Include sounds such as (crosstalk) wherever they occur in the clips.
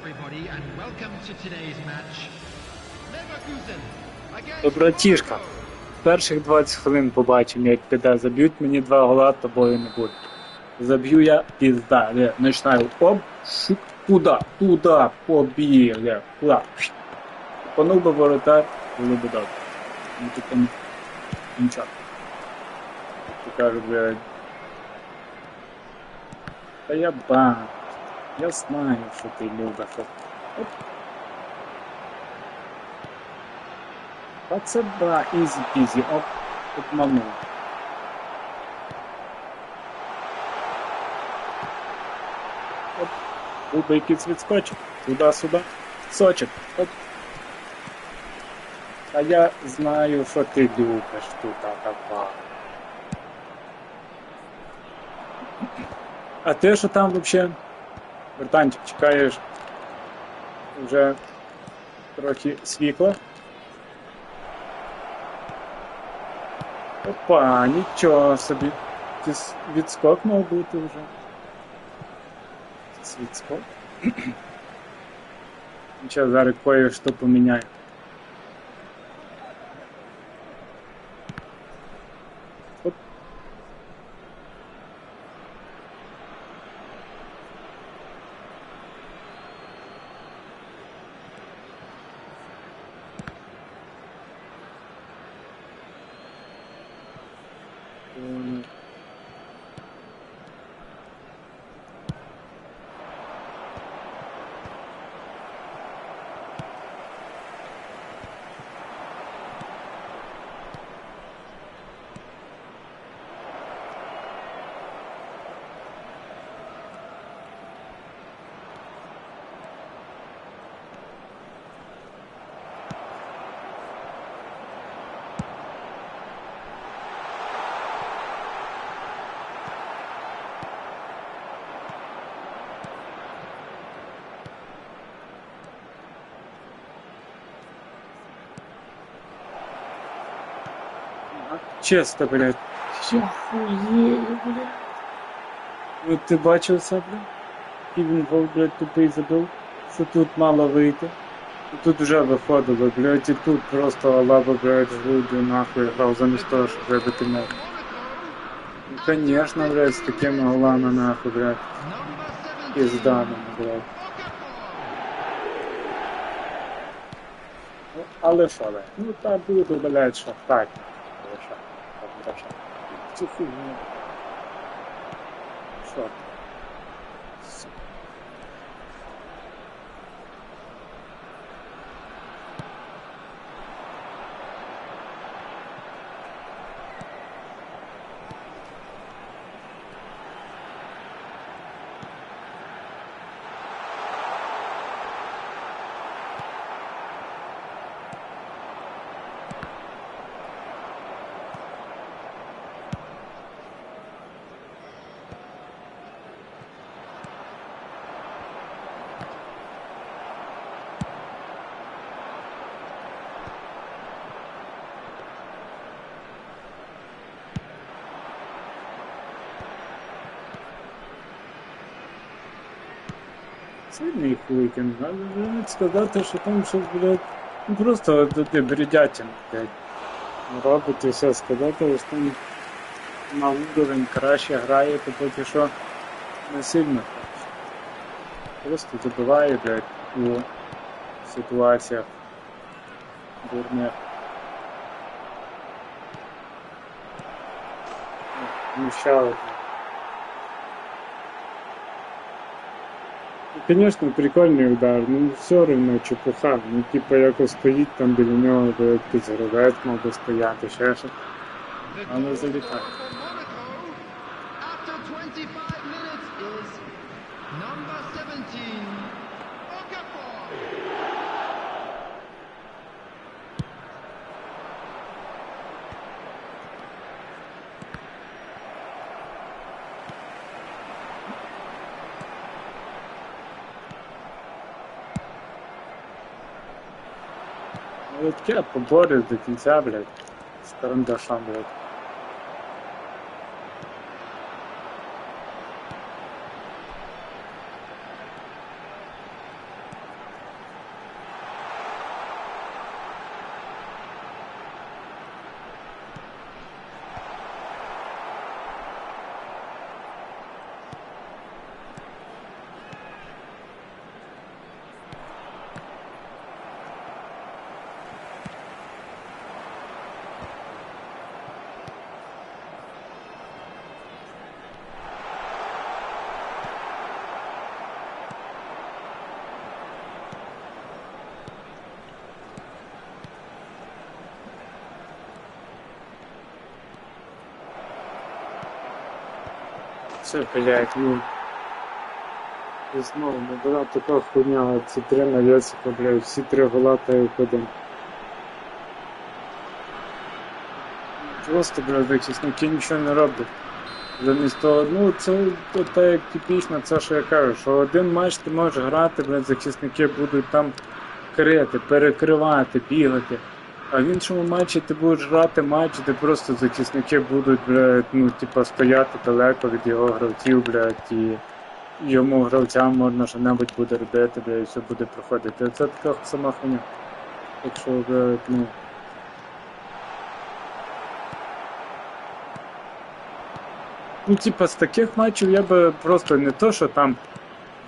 everybody, and welcome to today's match. Leverkusen Добратішка. Перших 20 хвилин побачимо, як піде. Заб'ють мені два гола, тобою не буде. Заб'ю я пізда. Я починаю оп, шук, туди, туди, побіг, я, туди. Панув би воротар, було б добре. Ну тут там нічого. Ти кажуть, блядь. Та я ба. Я знаю, що ти любиш. Оп. Та це ба, ізі пізі, оп, обманув. Оп, губи якийсь відскочив, туди-сюди, сочок, оп. А я знаю, що ти любиш тут, така. А ти що там взагалі? Бертанчик, чекаєш вже трохи світла. Опа, нічого собі. Відскок мав бути вже. Відскок. (clears throat) Нічого, зараз кое-що поміняю. А, Чисто, блядь. Я хуєю, блядь. Ну ти бачив це, блядь? І він гол, блядь, тупий забив, що тут мало вийти. І тут вже виходило, блядь, і тут просто лава, блядь, жлудю нахуй грав замість того, щоб вибити м'яч. Ну, конечно, блядь, з такими голами нахуй, блядь, number 17. пізданими, блядь. Ну, але що, блядь, ну так буде, блядь, що так. Але що, так буде, що. Цю хуйню. Що? Сука. Сильний хуйкін, але навіть сказати, що там щось, блядь, ну просто туди бредятин, блядь. Робить і все сказати, що там на уровень краще грає, то поки що не сильно. Просто забиває, блядь, у ситуаціях Дурне. Ну, ще Ну, прикольний удар, ну все рівно чепуха. Ну, типа якось стоїть там біля нього, якийсь гравець мав би стояти, ще щось. Але I'm Ну, таке поборюсь до кінця, блядь. С карандашом, блядь. Це, блядь, ну. І знову не була така хуйня, ці три навісика, блядь, всі три гола та один. Просто, блядь, захисники нічого не роблять. Замість того, ну це так як типічно, це що я кажу, що один матч ти можеш грати, блядь, захисники будуть там крити, перекривати, бігати. А в іншому матчі ти будеш грати матч, де просто захисники будуть, блядь, ну, типа, стояти далеко від його гравців, блядь, і йому гравцям можна що-небудь буде робити, блядь, і все буде проходити. Це така сама хуйня. Якщо, блядь, ну. Ну, типа, з таких матчів я би просто не то, що там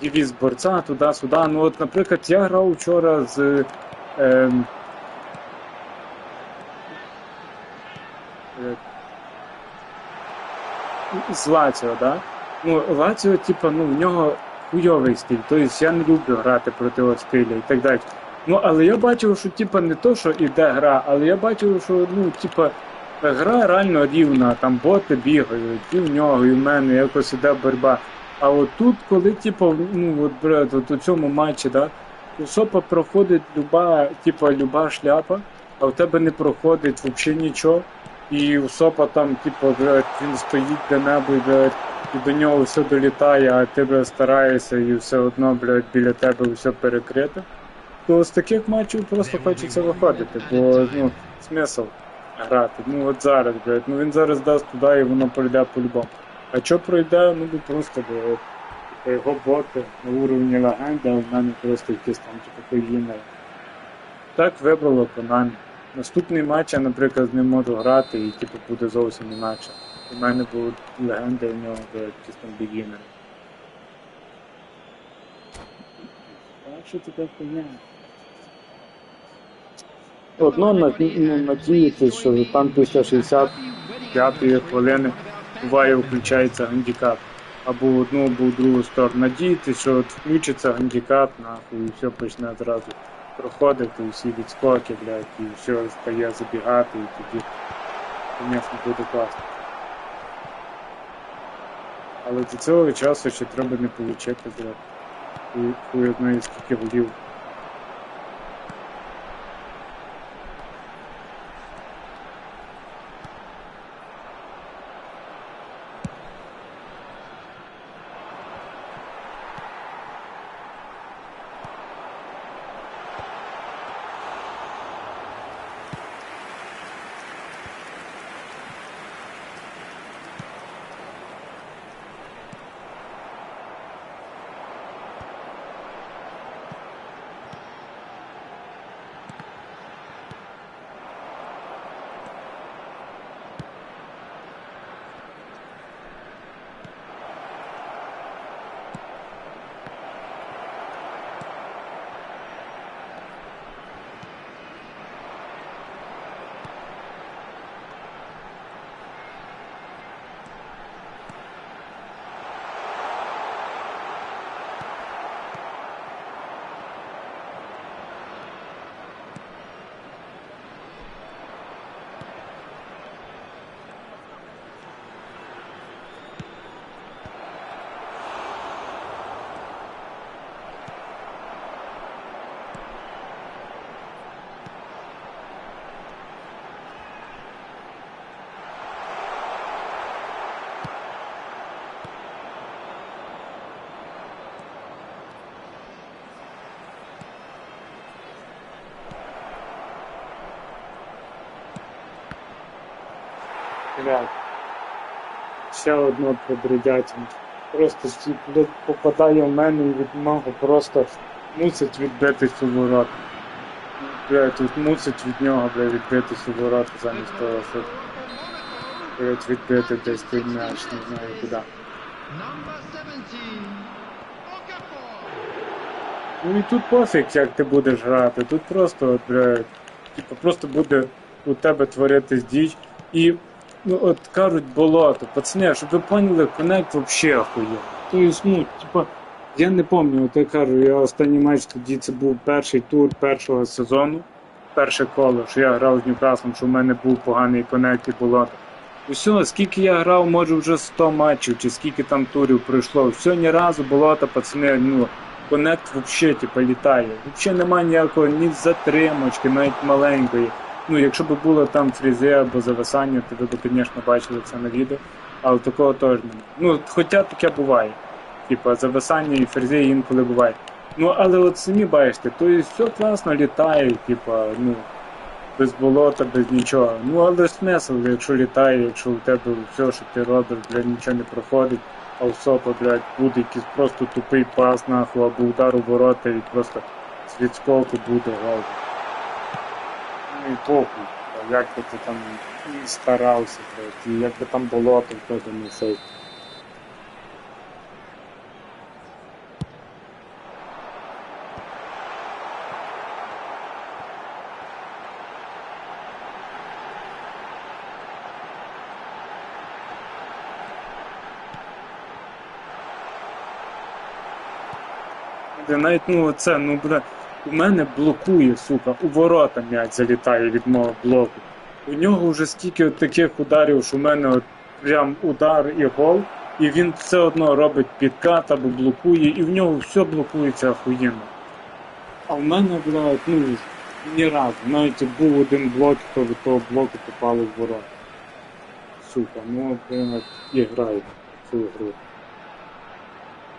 девіз борця туди-сюди. Ну, от, наприклад, я грав вчора з. Е, з Лаціо, да? Ну, Лаціо, типа, ну, в нього хуйовий стиль. Тобто я не люблю грати проти стиля і так далі. Ну, але я бачив, що типа не то, що іде гра, але я бачив, що ну, типа, гра реально рівна, там боти бігають, і в нього, і в мене якось іде боротьба. А от тут, коли, типу, ну, от, брат, от у цьому матчі, да, СОПа проходить люба, типа, люба шляпа, а в тебе не проходить взагалі нічого. І у СОПа там, типу, блядь, він стоїть де-небудь, блядь, і до нього все долітає, а ти блядь, стараєшся і все одно, блядь, біля тебе все перекрито. То з таких матчів просто хочеться виходити, бо ну, смисл грати. Ну от зараз, блядь, ну він зараз дасть туди і воно пройде по-любому. А що пройде, ну бо просто бо його боти на уровні легенди, а в мене просто якісь там типу поїни. Так вибрало Konami. Наступний матч я, наприклад, ним можу грати і типу буде зовсім інакше. У мене будуть легенди, у нього якісь там бігінери. Так що таке хуйня? Одно ну, що там після 65-ї хвилини буває включається гандікап. Або в одну, або в другу сторону. Надіятися, що от включиться гандікап, нахуй, і все почне зразу проходити, усі відскоки, блядь, і все стає забігати, і тоді, звісно, буде класно. Але до цього часу ще треба не отримати, блядь, у одної скільки голів. Ще одно прибридятин. Просто ці, попадає в мене і від мого просто мусить відбитись у ворот. Блядь, тут мусить від нього, блядь, відбитись у ворот замість того, щоб блядь, відбити десь той м'яч, не знаю куди. Number 17, Okafor. Ну і тут пофіг, як ти будеш грати. Тут просто, блядь, типу, просто буде у тебе творитись діч. І, ну, от кажуть, болото. Пацани, щоб ви поняли, коннект вообще охуєв. Тобто, ну, типа, я не пам'ятаю, от я кажу, я останній матч тоді це був перший тур першого сезону, перше коло, що я грав з Ньюкаслом, що в мене був поганий коннект і болото. Усього, скільки я грав, може вже 100 матчів, чи скільки там турів пройшло. Все ні разу болото, пацани, ну, Коннект вообще типа літає. Вообще немає ніякого ні затримочки, навіть маленької. Ну, якщо б було там фрізи або зависання, то ви б, звісно, бачили це на відео. Але такого теж немає. Ну, хоча таке буває. Типа зависання і фрізи інколи буває. Ну, але от самі бачите, то і все класно літає, типа, ну, без болота, без нічого. Ну, але смисл, якщо літає, якщо у тебе все, що ти робиш, блядь, нічого не проходить, а в сопа, блядь, буде якийсь просто тупий пас, нахуй, або удар у ворота і просто з відскоку буде гол. І похуй, як би ти там і старався, і як би там болото в тебе не сей. Навіть ну це, ну бля, у мене блокує, сука, у ворота м'яч залітає від мого блоку. У нього вже стільки от таких ударів, що в мене от прям удар і гол, і він все одно робить підкат або блокує, і в нього все блокується охуєнно. А в мене, блядь, ну, ні разу. Навіть був один блок, то від того блоку попало в ворота. Сука, ну блядь, і граю цю гру.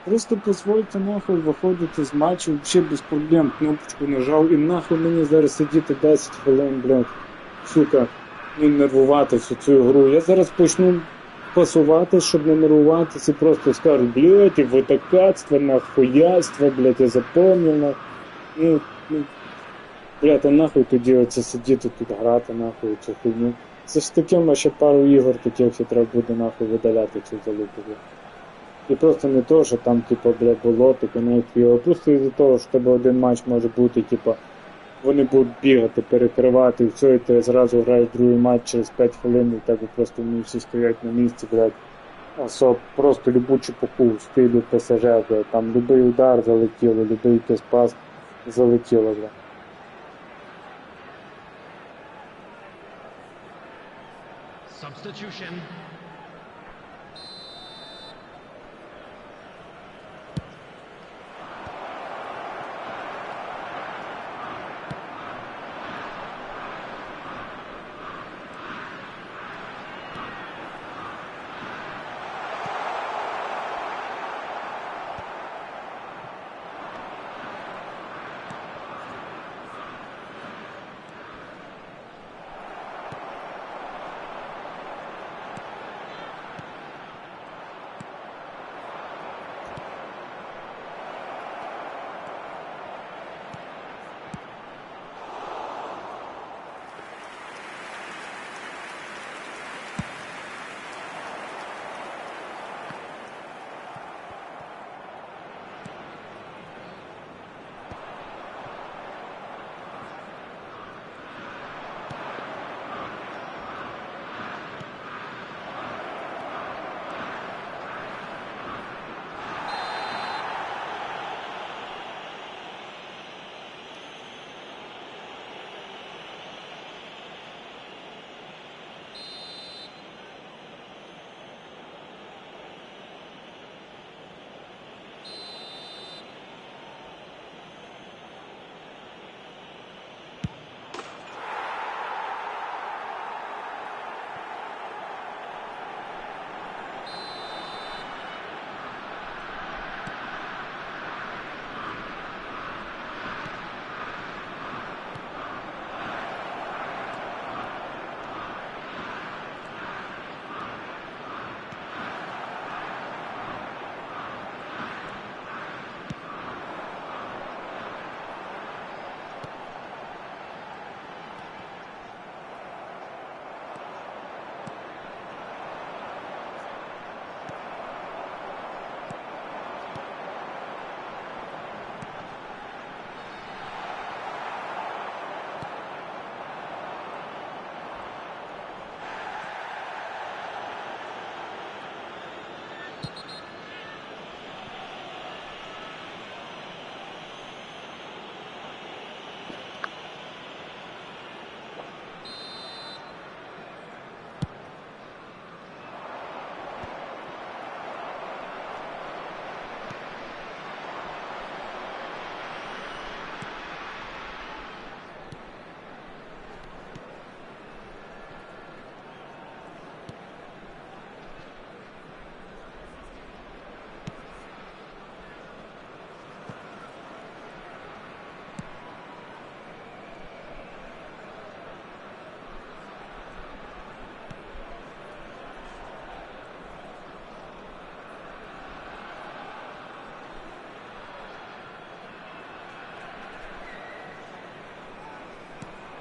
Просто позвольте нахуй виходити з матчу взагалі без проблем, кнопочку нажав і нахуй мені зараз сидіти 10 хвилин, блядь, сука, ну нервувати всю цю гру. Я зараз почну пасувати, щоб не нервуватися, і просто скажу, блядь, і витокатство, нахуяство, блядь, я запомнив, нахуй. Ну, ну, блядь, а нахуй тоді оце сидіти тут грати, нахуй цю хуйню. Це ж таким ще пару ігор таких, що треба буде нахуй видаляти цю залупу. І просто не то, що там, типу, бля, болото, конець його. Просто із-за того, що тебе один матч може бути, типу, вони будуть бігати, перекривати, і все, і ти зразу граєш другий матч через 5 хвилин, і тебе просто вони всі стоять на місці, блядь. Особ, просто любу чепуху в стилі ПСЖ, блядь. Там любий удар залетіло, любий якийсь пас залетіло, блядь. Substitution.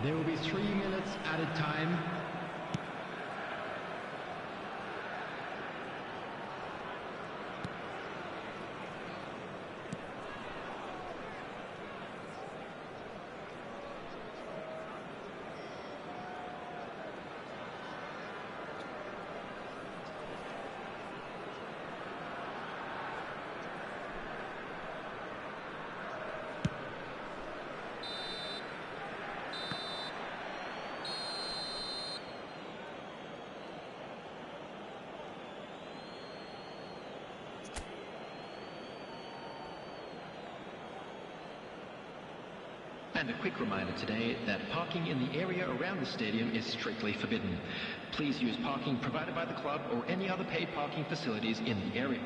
There will be three minutes added time. And a quick reminder today that parking in the area around the stadium is strictly forbidden. Please use parking provided by the club or any other paid parking facilities in the area.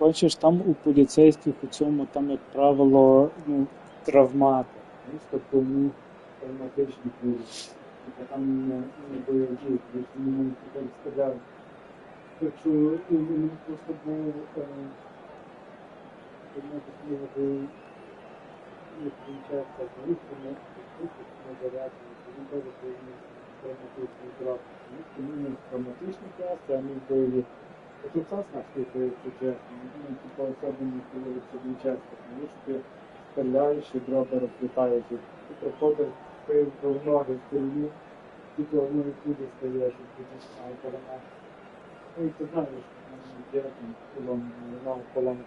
Бачиш, там у поліцейських у цьому, там, як правило, ну, травмати. Тобто, ну, травматичні. Тобто там не, бойові, тобто мені тепер сказав. Що він просто був е, одне такого не включався з рухами, не зарядки, він теж травматичний крах. Тому травматичний крах, а не бойові. Что это, если честно. Ну, типа, особенно, коли це не часто. Тому що ти стріляєш і дроби розлітають. Ти проходиш, ти в ноги стріляєш, ти по одної відкуди стаєш. Ну і ти знаєш, де там колон, ногу колонку